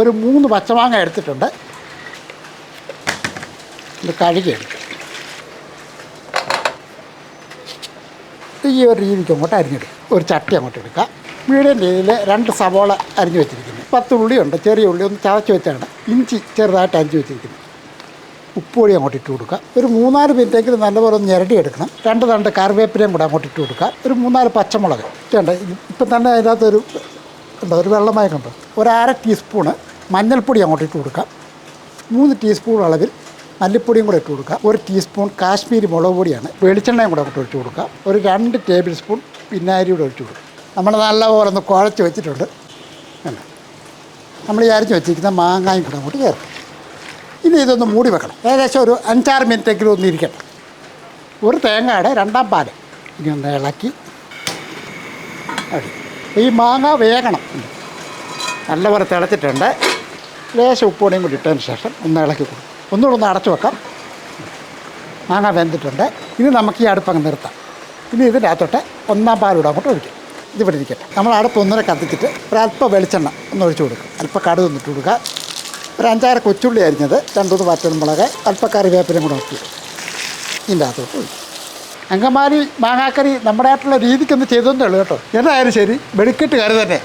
ഒരു മൂന്ന് പച്ചമാങ്ങ എടുത്തിട്ടുണ്ട്. ഇത് കഴുകിയെടുക്കുക ഈ ഒരു രീതിക്ക് അങ്ങോട്ട് അരിഞ്ഞെടുക്കും. ഒരു ചട്ടി അങ്ങോട്ട് എടുക്കുക മീഡിയം രീതിയിൽ രണ്ട് സവോള അരിഞ്ഞു വെച്ചിരിക്കുന്നു. പത്ത് ഉള്ളിയുണ്ട് ചെറിയ ഉള്ളി ഒന്ന് ചതച്ച് വെച്ചാണ്. ഇഞ്ചി ചെറുതായിട്ട് അരിഞ്ഞു വെച്ചിരിക്കുന്നു. ഉപ്പുപൊടി അങ്ങോട്ട് ഇട്ട് കൊടുക്കുക ഒരു മൂന്നാൽ മിനിറ്റെങ്കിലും നല്ലപോലെ ഒന്ന് ഞെരടി എടുക്കണം. രണ്ട് രണ്ട് കറിവേപ്പിലയും കൂടെ അങ്ങോട്ട് ഇട്ട് കൊടുക്കുക ഒരു മൂന്നാൽ പച്ചമുളക്. ഇട്ടുണ്ട് ഇപ്പം തന്നെ അതിനകത്തൊരു ഉണ്ടോ? ഒരു വെള്ളമായി കണ്ടോ ഒരു അര ടീസ്പൂണ് മഞ്ഞൾപ്പൊടി അങ്ങോട്ട് ഇട്ട് കൊടുക്കാം. മൂന്ന് ടീസ്പൂൺ അളവിൽ മല്ലിപ്പൊടിയും കൂടെ ഇട്ട് കൊടുക്കുക ഒരു ടീസ്പൂൺ കാശ്മീരി മുളക് പൊടിയാണ്. വെളിച്ചെണ്ണയും കൂടെ അങ്ങോട്ട് ഒഴിച്ച് കൊടുക്കുക ഒരു രണ്ട് ടേബിൾ സ്പൂൺ പിന്നാരി കൂടെ ഒഴിച്ച് കൊടുക്കുക നമ്മൾ നല്ലപോലെ ഒന്ന് കുഴച്ച് വെച്ചിട്ടുണ്ട്. കണ്ടോ? നമ്മൾ അരിഞ്ഞ് വെച്ചിരിക്കുന്ന മാങ്ങായും കൂടെ അങ്ങോട്ട് ചേർക്കും. ഇനി ഇതൊന്ന് മൂടി വെക്കണം. ഏകദേശം ഒരു അഞ്ചാറ് മിനിറ്റെങ്കിലും ഒന്ന് ഇരിക്കട്ടെ. ഒരു തേങ്ങയുടെ രണ്ടാം പാൽ ഇനി ഒന്ന് ഇളക്കി. ഈ മാങ്ങ വേകണം. നല്ലപോലെ തിളച്ചിട്ടുണ്ട്. ലേശം ഉപ്പുപൊടിയും കൂടി ഇട്ടതിന് ശേഷം ഒന്ന് ഇളക്കി കൊടുക്കും ഒന്നുകൂടെ ഒന്ന് അടച്ചു വെക്കാം. മാങ്ങ വെന്തിട്ടുണ്ട്. ഇനി നമുക്ക് ഈ അടുപ്പങ്ങ് നിർത്താം. ഇനി ഇതിന്റെ അകത്തോട്ട് ഒന്നാം പാലൂടെ അങ്ങോട്ട് ഒഴിക്കും. ഇതിവിടെ ഇരിക്കട്ടെ. നമ്മൾ അടുപ്പ് ഒന്നിനെ കത്തിച്ചിട്ട് ഒരല്പം വെളിച്ചെണ്ണ ഒന്ന് ഒഴിച്ചു കൊടുക്കും. അല്പം കടുക് ഒന്നിട്ട് കൊടുക്കുക ഒരു അഞ്ചാറ് കൊച്ചുള്ളി അരിഞ്ഞത് രണ്ടൂന്ന് മുളക്, അല്പം കറിവേപ്പിലും കൂടെ നോക്കി ഇതിന്റെ അകത്തോട്ട് ഒഴിക്കും. അങ്കമാലി മാങ്ങാക്കറി നമ്മുടെ ആയിട്ടുള്ള രീതിക്കൊന്ന് ചെയ്തൊന്നേ ഉള്ളൂ കേട്ടോ. എന്തായാലും ശരി വെടിക്കെട്ട് കറി തന്നെ.